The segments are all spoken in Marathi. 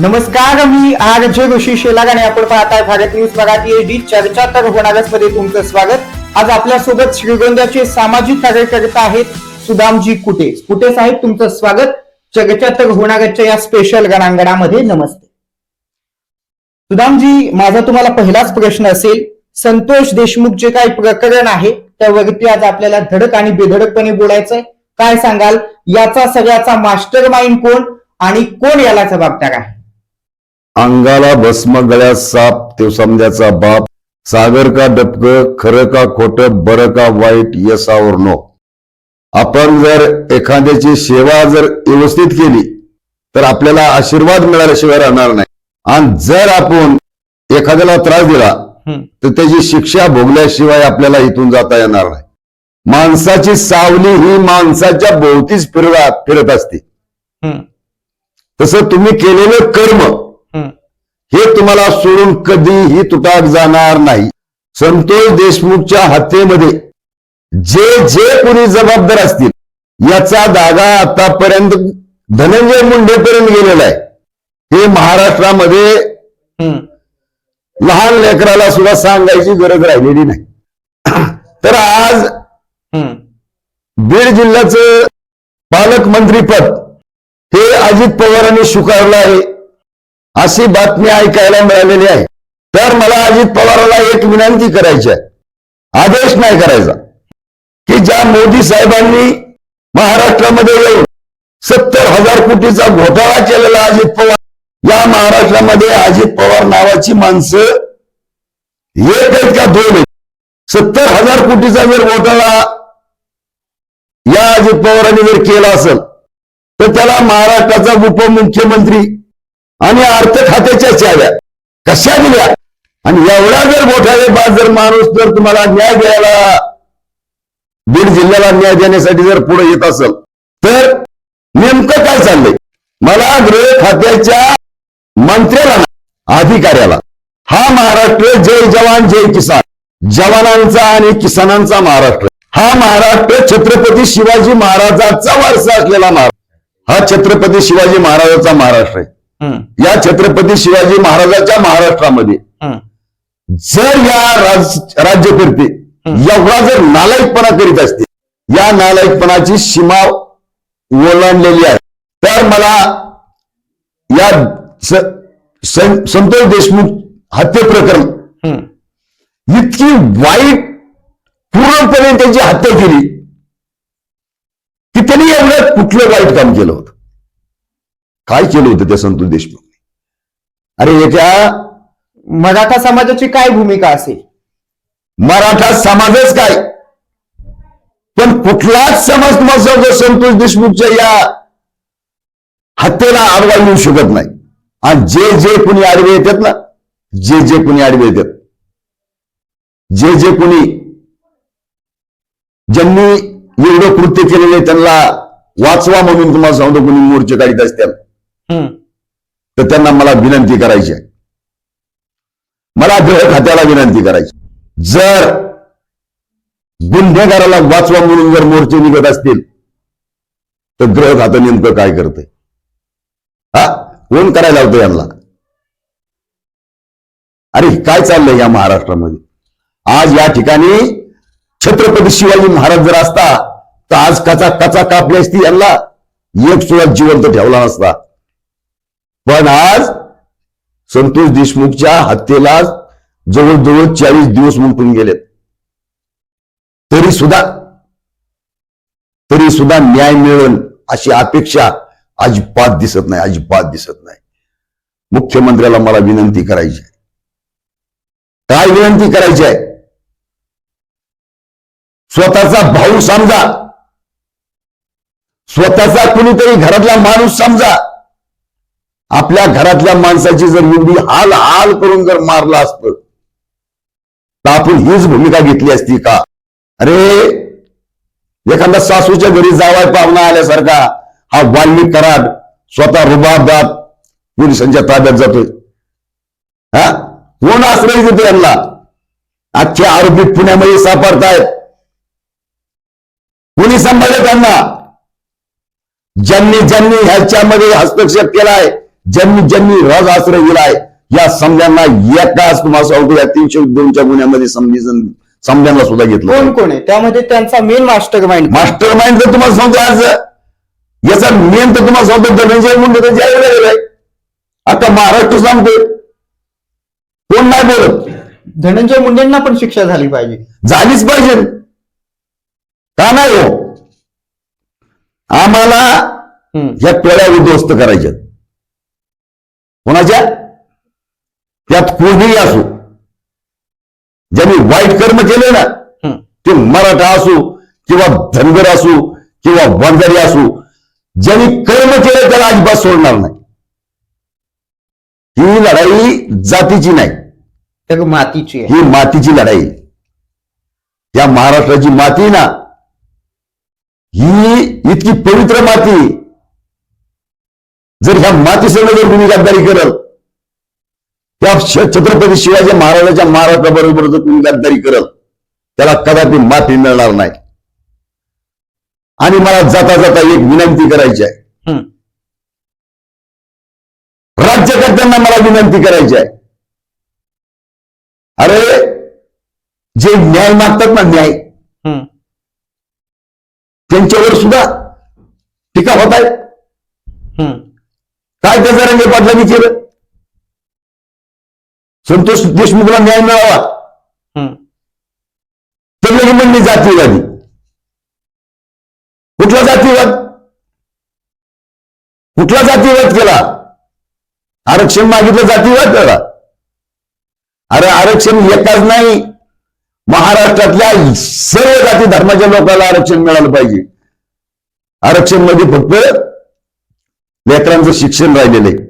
नमस्कार मी आर जे ऋषी शेलाग आणि आपण पाहताय भारत न्यूज मराठी एडी चर्चा तर होणारच मध्ये तुमचं स्वागत. आज आपल्यासोबत श्रीगोंद्याचे सामाजिक कार्यकर्ता आहेत सुदामजी कुटे. कुटे साहेब तुमचं स्वागत. चर्चा तर होणारच्या या स्पेशल गणांगणामध्ये नमस्ते. सुदामजी माझा तुम्हाला पहिलाच प्रश्न असेल. संतोष देशमुख जे काही प्रकरण आहे. त्यावरती आज आपल्याला धडक आणि बेधडकपणे बोलायचंय. काय सांगाल? याचा सगळ्याचा मास्टर माइंड कोण आणि कोण याला जबाबदार आहे? अंगाला भस्म गळ्यात साप ते समद्याचा बाप सागर का डबक खरं का खोट बरं का वाईट यसावर नो. आपण जर एखाद्याची सेवा जर व्यवस्थित केली तर आपल्याला आशीर्वाद मिळाल्याशिवाय राहणार नाही. आणि जर आपण एखाद्याला त्रास दिला. तर त्याची शिक्षा भोगल्याशिवाय आपल्याला इथून जाता येणार नाही. माणसाची सावली ही माणसाच्या भोवतीच फिरत फिरत असते. तसं तुम्ही केलेलं कर्म हे तुम्हाला सोडून कधीही तुटाक जाणार नाही. संतोष देशमुखच्या हत्येमध्ये जे जे कोणी जबाबदार असतील याचा धागा आतापर्यंत धनंजय मुंडेपर्यंत गेलेला आहे. हे महाराष्ट्रामध्ये लहान लेकराला सुद्धा सांगायची गरज राहिलेली नाही. तर आज बीड जिल्ह्याचं पालकमंत्रीपद हे अजित पवारांनी स्वीकारलं आहे. अशी बातमी ऐकायला मिळालेली आहे. तर मला अजित पवाराला एक विनंती करायची आहे. आदेश नाही करायचा. की ज्या मोदी साहेबांनी महाराष्ट्रामध्ये येऊन सत्तर हजार कोटीचा घोटाळा केलेला अजित पवार या महाराष्ट्रामध्ये अजित पवार नावाची माणसं एक आहेत का दोन आहेत? सत्तर हजार कोटीचा जर घोटाळा या अजित पवारांनी जर केला असेल तर त्याला महाराष्ट्राचा उपमुख्यमंत्री आणि अर्थ खात्याच्या चाव्या. कशा दिल्या? आणि एवढा जर मोठा बाद जर माणूस जर तुम्हाला न्याय द्यायला बीड जिल्ह्याला न्याय देण्यासाठी जर पुढे येत असेल तर नेमकं काय चाललंय? मला गृह खात्याच्या मंत्र्याला अधिकाऱ्याला. हा महाराष्ट्र जय जवान जय किसान. जवानांचा आणि किसानांचा महाराष्ट्र. हा महाराष्ट्र छत्रपती शिवाजी महाराजांचा वारसा असलेला महाराष्ट्र. हा छत्रपती शिवाजी महाराजांचा महाराष्ट्र आहे. या छत्रपती शिवाजी महाराजांच्या महाराष्ट्रामध्ये हम्म, जर या राज राज्यकर्ते एवढा जर नालायकपणा करीत असतील या नालायकपणाची सीमा ओलांडलेली आहे. तर मला या संतोष देशमुख हत्ये प्रकरण हम्म. इतकी वाईट पूर्णपणे त्यांची हत्या केली की त्यांनी एवढं कुठलं वाईट काम केलं होतं? काय केलं होतं त्या संतोष देशमुख अरे एका मराठा समाजाची काय भूमिका असेल? मराठा समाजच काय? पण कुठलाच समाज तुम्हाला संतोष देशमुखच्या या हत्येला आडवा येऊ शकत नाही. आणि जे जे कोणी आडवे येतात ना जे जे कोणी आडवे येतात जे जे कोणी ज्यांनी एवढं कृत्य केलेलं आहे त्यांना वाचवा म्हणून तुम्हाला सांगतो कोणी मोर्चे काढीत हम्म, तर त्यांना मला विनंती करायची आहे. मला गृह खात्याला विनंती करायची जर गुन्हेगाराला वाचवा म्हणून जर मोर्चे निघत असतील तर गृह खातं नेमकं काय करतंय? हा? कोण करायला होतं यांना? अरे काय चाललंय या महाराष्ट्रामध्ये? आज या ठिकाणी छत्रपती शिवाजी महाराज जर असता तर आज कचा कचा कापली असती यांना. एक सुद्धा जिवंत ठेवला नसता. पण आज संतोष देशमुखच्या हत्येला जवळजवळ चाळीस दिवस मुंटून गेलेत. तरी सुद्धा तरी सुद्धा न्याय मिळेल अशी अपेक्षा अजिबात दिसत नाही अजिबात दिसत नाही. मुख्यमंत्र्याला मला विनंती करायची आहे. काय विनंती करायची आहे? स्वतःचा भाऊ समजा. स्वतःचा कुणीतरी घरातला माणूस समजा. आपल्या घरातल्या माणसाची जर एवढी हाल हाल करून जर मारला असत तर आपण हीच भूमिका घेतली असती का? अरे एखादा सासूच्या घरी जावाय पाहुणा आल्यासारखा हा वाल्मिक कराड स्वतः रुबाबदार पोलिसांच्या ताब्यात जातोय. हा? कोण आश्रय देतो यांना? आजचे आरोपी पुण्यामध्ये सापडतायत. कोणी सांभाळले त्यांना? ज्यांनी ज्यांनी ह्याच्यामध्ये हस्तक्षेप केलाय ज्यांनी ज्यांनी रज आश्रय दिलाय या समजांना एकाच तुम्हाला सांगतो या तीनशे दोनच्या गुन्ह्यामध्ये समजी समजांना सुद्धा घेतलं कोण कोण आहे? त्यामध्ये त्यांचा main mastermind mastermind तर तुम्हाला सांगतो आज याचा मेन तर तुम्हाला सांगतो धनंजय मुंडे तर जाहीर झालेला आहे आता महाराष्ट्र सांगतोय. कोण नाही बोलत? धनंजय मुंडेंना पण शिक्षा झाली पाहिजे. झालीच पाहिजे. का नाही हो? आम्हाला. या टोळ्या उद्ध्वस्त करायच्या कोणाच्या त्यात कोणीही असो ज्यांनी वाईट कर्म केले ना. ते मराठा असो किंवा धनगर असो किंवा वंजारी असो ज्यांनी कर्म केलं त्याला अजिबात सोडणार नाही ही लढाई जातीची नाही तर मातीची ही मातीची लढाई. या महाराष्ट्राची माती ना ही इतकी पवित्र माती. जर ह्या मातीसह जर तुम्ही गद्दारी करल त्या छत्रपती शिवाजी महाराजांच्या महाराष्ट्राबरोबर जर तुम्ही गद्दारी करल त्याला कदापि माफी मिळणार नाही आणि मला जाता जाता एक विनंती करायची आहे. राज्यकर्त्यांना मला विनंती करायची आहे अरे जे न्याय मागतात ना न्याय. त्यांच्यावर सुद्धा टीका होत आहे. काय त्याचा रंगे पाटलांनी केलं संतोष देशमुखला न्याय मिळावा. तर लगे म्हणणे जातीवादी. कुठला जातीवाद? कुठला जातीवाद केला? आरक्षण मागितलं जातीवाद केला? अरे आरक्षण एकाच नाही. महाराष्ट्रातल्या सर्व जाती धर्माच्या लोकांना आरक्षण मिळालं पाहिजे. आरक्षणमध्ये फक्त लेकरांचं शिक्षण राहिलेलं आहे.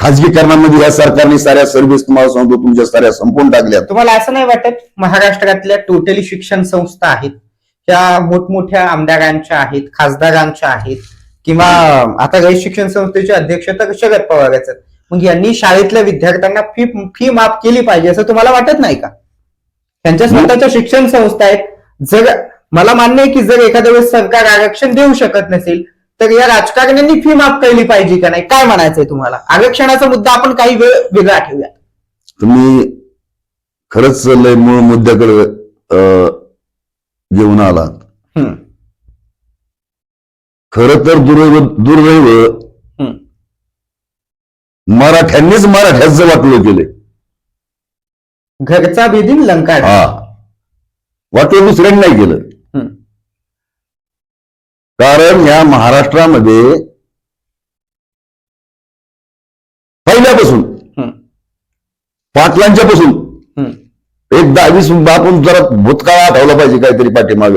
खाजगीकरणामध्ये या सरकारने साऱ्या सर्व्हिस तुम्हाला सांगतो तुमच्या साऱ्या संपून टाकल्या. तुम्हाला असं नाही वाटत महाराष्ट्रातल्या टोटली शिक्षण संस्था आहेत? त्या मोठमोठ्या आमदारांच्या आहेत खासदारांच्या आहेत किंवा आता रयत शिक्षण संस्थेचे अध्यक्ष तर शरद पवारच आहेत. मग यांनी शाळेतल्या विद्यार्थ्यांना फी फी माफ केली पाहिजे असं तुम्हाला वाटत नाही का? त्यांच्या स्वतःच्या शिक्षण संस्था आहेत. जर मला मान्य आहे की जर एखाद्या वेळेस सरकार आरक्षण देऊ शकत नसेल तर या राजकारण्यांनी फी माफ केली पाहिजे का नाही? काय म्हणायचंय तुम्हाला? आरक्षणाचा मुद्दा आपण काही वेळ वेगळा ठेवूया तुम्ही खरंच लय मूळ मुद्द्याकडे घेऊन आलात. खर तर दुर्दैव दुर्दैव. मराठ्यांनीच मराठ्याचं वाटलं केले घरचा बेदीन लंका हा. वाटलं दुसऱ्यांनी नाही केलं. कारण या महाराष्ट्रामध्ये पहिल्यापासून पाटलांच्या पासून एक दहावीस आपण जरा भूतकाळ आठवला पाहिजे काहीतरी पाठीमाग.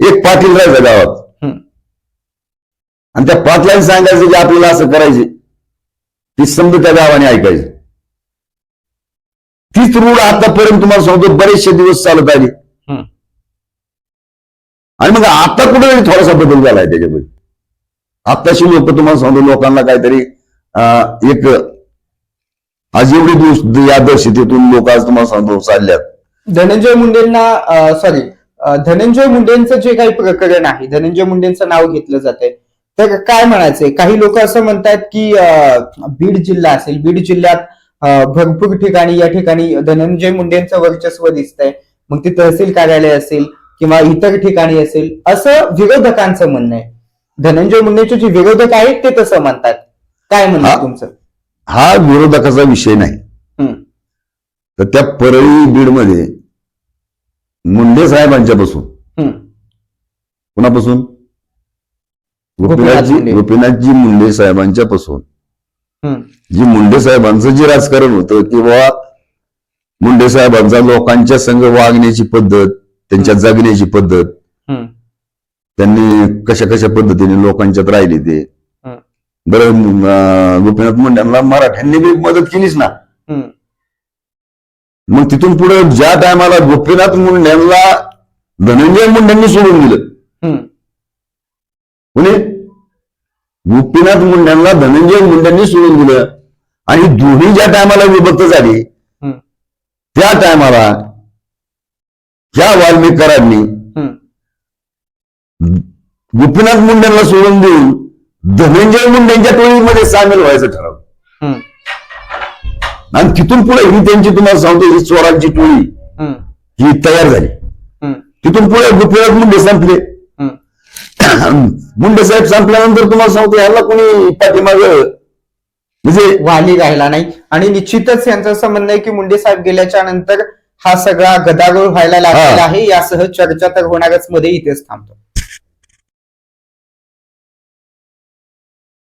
एक पाटील राहायचा गावात. आणि त्या पाटलांनी सांगायचं की आपल्याला असं करायचे ती समजा त्या गावाने ऐकायची तीच रूढ आतापर्यंत तुम्हाला सांगतो बरेचसे दिवस चालत आली. आणि मग आता कुठेतरी थोडासा बदल झालाय त्याच्यामध्ये. आत्ताशी लोक तुम्हाला सांगतो लोकांना काहीतरी एक आज एवढे दिवस या दहशतीतून लोक आज तुम्हाला सांगतो चालल्यात. धनंजय मुंडेंना सॉरी धनंजय मुंडेंचं जे काही प्रकरण आहे धनंजय मुंडेंचं नाव घेतलं जातंय तर काय म्हणायचंय? काही लोक असं म्हणतात की बीड जिल्हा असेल बीड जिल्ह्यात भरपूर ठिकाणी या ठिकाणी धनंजय मुंडेंचं वर्चस्व दिसतंय. मग ते तहसील कार्यालय असेल किंवा इतर ठिकाणी असेल असं विरोधकांचं म्हणणं आहे. धनंजय मुंडेचे जे विरोधक आहेत ते तसं म्हणतात. काय हा. तुमचं? हा विरोधकाचा विषय नाही. तर त्या परळी बीडमध्ये मुंडे साहेबांच्या पासून. हम्म, कुणापासून? गोपीनाथ गोपीनाथजी. गोपीनाथजी मुंडे साहेबांच्या पासून. जी मुंडे साहेबांचं जे राजकारण होतं किंवा मुंडे साहेबांचा लोकांच्या संघ वागण्याची पद्धत त्यांच्या जगण्याची पद्धत. त्यांनी कशा कशा पद्धतीने लोकांच्यात राहिली ते. बरं गोपीनाथ मुंड्यांना मराठ्यांनी बी मदत केलीच ना. मग तिथून पुढे ज्या टायमाला गोपीनाथ मुंड्यांना धनंजय मुंड्यांनी सोडून दिलं. कोणी? गोपीनाथ मुंड्यांना धनंजय मुंड्यांनी सोडून दिलं. आणि दोन्ही ज्या टायमाला विभक्त झाली त्या टायमाला ह्या वाल्मिकरांनी. गोपीनाथ मुंड्यांना सोडून देऊन धनंजय मुंडेंच्या टोळीमध्ये सामील व्हायचं ठरवलं. आणि तिथून पुढे ही त्यांची तुम्हाला सांगतो ही चोरांची टोळी ही. तयार झाली. तिथून पुढे गुपिळत मुंडे संपले. मुंडे साहेब संपल्यानंतर तुम्हाला सांगतो ह्याला कोणी पाठीमाग म्हणजे वाली राहिला नाही. आणि निश्चितच यांचं म्हणणं आहे की मुंडे साहेब गेल्याच्यानंतर हा सगळा गदारोळ व्हायला लागलेला. आहे. यासह चर्चा तर होणारच. मध्ये इथेच थांबतो.